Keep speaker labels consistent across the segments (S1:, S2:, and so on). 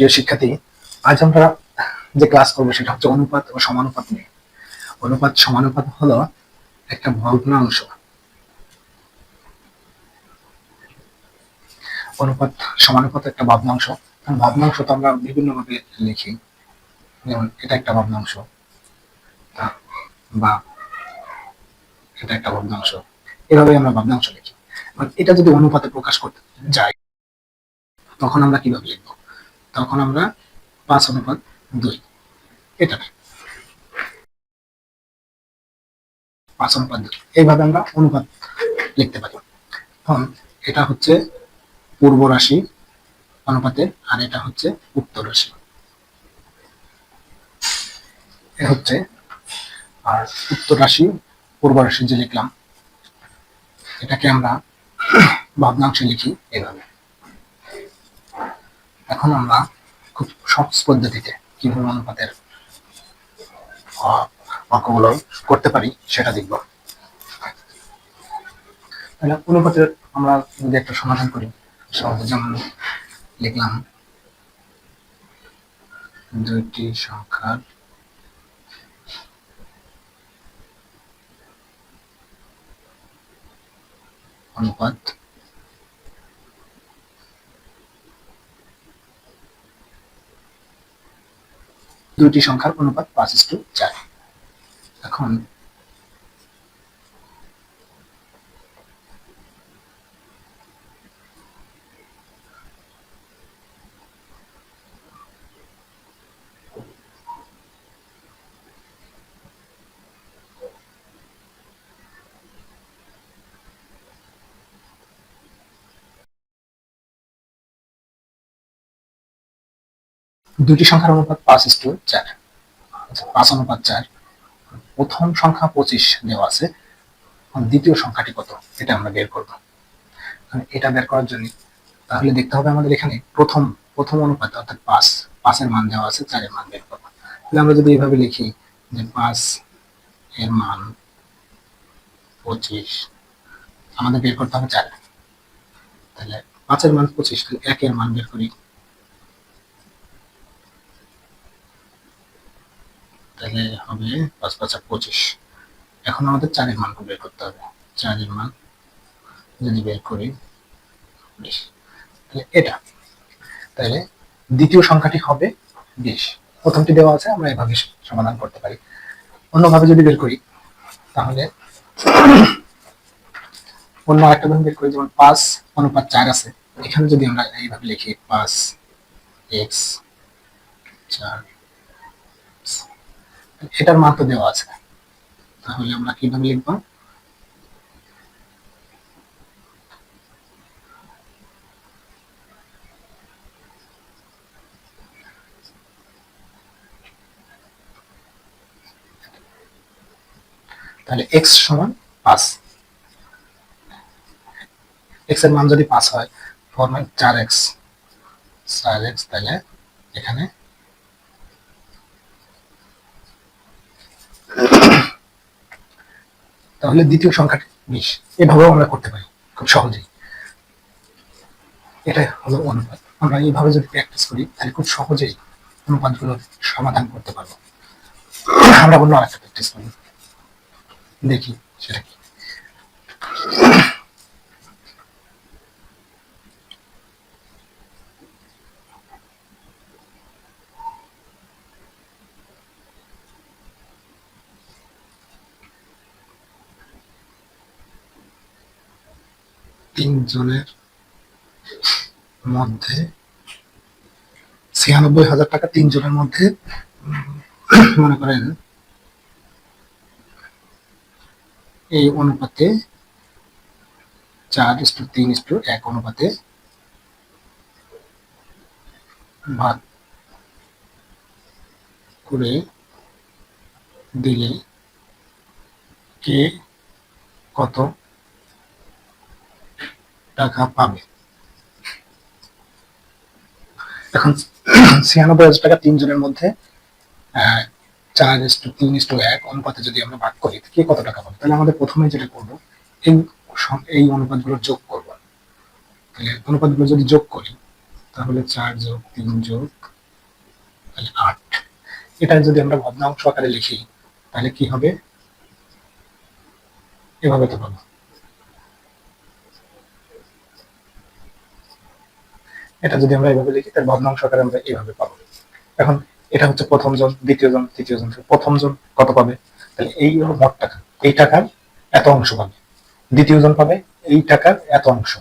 S1: প্রিয় শিক্ষার্থী, আজ আমরা যে ক্লাস করব সেটা হচ্ছে অনুপাত ও সমানুপাত নিয়ে। অনুপাত, সমানুপাত হলো একটা ভগ্নাংশ অনুপাত, সমানুপাত একটা ভগ্নাংশ ভগ্নাংশ তো আমরা বিভিন্ন ভাবে লিখি। যেমন এটা একটা ভগ্নাংশ বা এটা একটা ভগ্নাংশ এভাবে আমরা ভগ্নাংশ লিখি। এটা যদি অনুপাতে প্রকাশ করতে যাই, তখন আমরা কীভাবে লিখব? তখন আমরা পাঁচ অনুপাত দুই। এটা পাঁচ অনুপাত দুই। এইভাবে আমরা অনুপাত লিখতে পারি। এখন এটা হচ্ছে পূর্ব রাশি অনুপাতের আর এটা হচ্ছে উত্তর রাশি। এ হচ্ছে আর উত্তর রাশি, পূর্ব রাশি যে লিখলাম, এটাকে আমরা ভগ্নাংশে লিখি এভাবে। এখন আমরা খুব সহজ পদ্ধতিতে কীভাবে অনুপাতের অঙ্কগুলো করতে পারি সেটা দেখব। তাহলে অনুপাতের আমরা যদি একটা সমাধান করি সহজে যেমন লিখলাম দুইটি সংখ্যার অনুপাত দুইটি সংখ্যার অনুপাত পাঁচ ইস্টু চার। এখন দুইটি সংখ্যার অনুপাত পাঁচ ইস্টু চার। আচ্ছা, পাঁচ অনুপাত চার। প্রথম সংখ্যা পঁচিশ দেওয়া আছে। দ্বিতীয় সংখ্যাটি কত? এটা আমরা বের করব। এটা বের করার জন্য তাহলে দেখতে হবে আমাদের এখানে প্রথম প্রথম অনুপাত অর্থাৎ পাঁচ পাঁচের মান দেওয়া আছে চারের মান বের করব। তাহলে আমরা যদি এইভাবে লিখি যে পাঁচ এর মান পঁচিশ আমাদের বের করতে হবে চার। তাহলে পাঁচের মান পঁচিশ তাহলে একের মান বের করি তাহলে হবে পাঁচ পাঁচ পঁচিশ। এখন আমাদের চারের মান বের করতে হবে। চারের মান যদি বের করি, বিশ। তাহলে এটা। তাহলে দ্বিতীয় সংখ্যাটি হবে বিশ। প্রথমটি দেওয়া আছে, আমরা এভাবে সমাধান করতে পারি। অন্যভাবে যদি বের করি, তাহলে অন্য আরেকটা বের করি, যেমন পাঁচ, অনুপাত চার আছে। এখানে যদি আমরা এইভাবে লিখি, পাঁচ, এক্স, চার এটার মান তো দেওয়া আছে। তাহলে আমরা কীভাবে লিখব? তাহলে এক্স সমান পাঁচ। এক্সের মান যদি পাঁচ হয় ফোর চার এক্স চার এক্স তাহলে এখানে তাহলে দ্বিতীয় সংখ্যাটি বিশ এভাবেও আমরা করতে পারি, খুব সহজেই। এটাই হলো অনুপাত। আমরা এইভাবে যদি প্র্যাকটিস করি, তাহলে খুব সহজেই অনুপাতগুলোর সমাধান করতে পারব। আমরা অন্য আরেকটা প্র্যাকটিস করি। দেখি সেটা কি। তিনজনের মধ্যে ছিয়ানব্বই হাজার টাকা তিনজনের মধ্যে মনে করেন এই অনুপাতে চার ইস্টু তিন ইস্টু এক অনুপাতে ভাগ করে দিলে কে কত? টাকা পাবে। এখন ছিয়ানব্বই হাজার টাকা তিনজনের মধ্যে চার ইস্টু, তিন ইস্টু এক অনুপাতে যদি আমরা ভাগ করি, কে কত টাকা পাবে? তাহলে আমাদের প্রথমে যেটা করব, এই এই অনুপাতগুলো যোগ করব। তাহলে অনুপাতগুলো যদি যোগ করি, তাহলে চার যোগ তিন যোগ, তাহলে আট। এটা যদি আমরা ভগ্নাংশ আকারে লিখি, তাহলে কি হবে? এভাবে তো পাবো। এটা যদি আমরা এভাবে লিখি তাহলে ভগ্নাংশ আকারে আমরা এইভাবে পাবো। এখন এটা হচ্ছে প্রথম জন, দ্বিতীয় জন, তৃতীয় জন, প্রথম জন কত পাবে? তাহলে এই হলো মোট টাকা। এই টাকার এত অংশ পাবে। দ্বিতীয় জন পাবে, এই টাকার এত অংশ।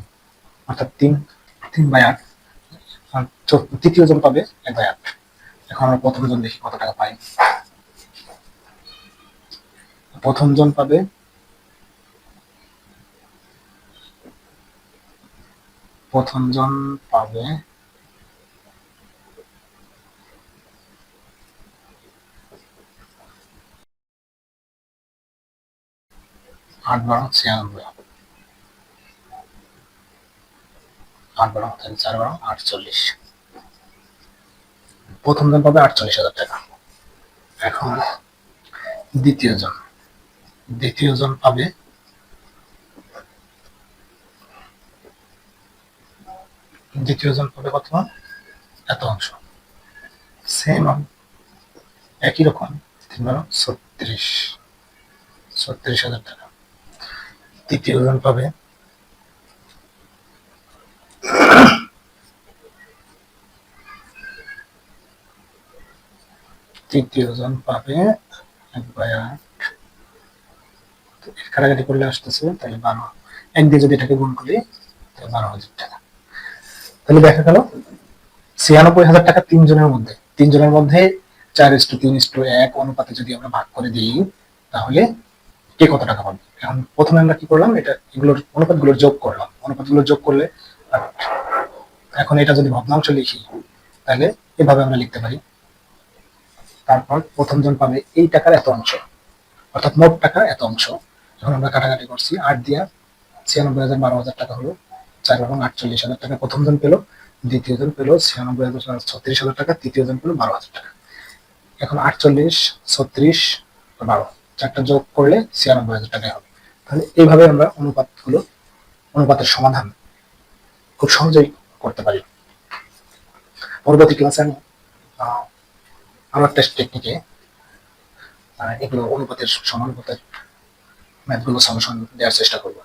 S1: অর্থাৎ তিন তিন বাই আট। তৃতীয় জন পাবে এক বাই আট। এখন আমরা প্রথম জন দেখি কত টাকা পাই। প্রথম জন পাবে প্রথম জন পাবে। আট বারো ছিয়ানব্বই আট বারো তাহলে চার বারো আটচল্লিশ। প্রথম জন পাবে আটচল্লিশ হাজার টাকা। এখন দ্বিতীয় জন দ্বিতীয় জন পাবে দ্বিতীয় জন পাবে কত এত অংশ। সেম একই রকম, তিন ছত্রিশ। ছত্রিশ হাজার টাকা। তৃতীয় জন পাবে, তৃতীয় জন পাবে এক বাই আট। কাটাকাটি করলে আসতেছে, তাহলে বারো। এক দিয়ে যদি এটাকে গুণ করি, তাহলে বারো হাজার টাকা। তাহলে দেখা গেল ছিয়ানব্বই হাজার টাকা তিনজনের মধ্যে। তিনজনের মধ্যে চার ইস্টু তিন ইস্টু এক অনুপাতে যদি আমরা ভাগ করে দিই, তাহলে কে কত টাকা পাবে? এখন প্রথমে আমরা কি করলাম? এটা এগুলোর অনুপাতগুলোর যোগ করলাম। অনুপাতগুলো যোগ করলে। এখন এটা যদি ভগ্নাংশ লিখি, তাহলে এভাবে আমরা লিখতে পারি। তারপর প্রথম জন পাবে এই টাকার এত অংশ। অর্থাৎ মোট টাকা এত অংশ। যখন আমরা কাটাকাটি করছি, আট দিয়া ছিয়ানব্বই হাজার বারো হাজার টাকা হলো। চার এবং আটচল্লিশ হাজার টাকা প্রথম জন পেল, দ্বিতীয় জন পেল ছিয়ানব্বই হাজার ছত্রিশ হাজার টাকা, তৃতীয় জন পেল বারো হাজার টাকা। এখন আটচল্লিশ, ছত্রিশ বারো, চারটা যোগ করলে ছিয়ানব্বই হাজার টাকা হবে। তাহলে এইভাবে আমরা অনুপাতগুলো, অনুপাতের সমাধান খুব সহজেই করতে পারি। পরবর্তী ক্লাসে আমি আরও একটা টেকনিকে এগুলো অনুপাতের সমানুপাতের ম্যাথগুলো সলিউশন দেওয়ার চেষ্টা করব।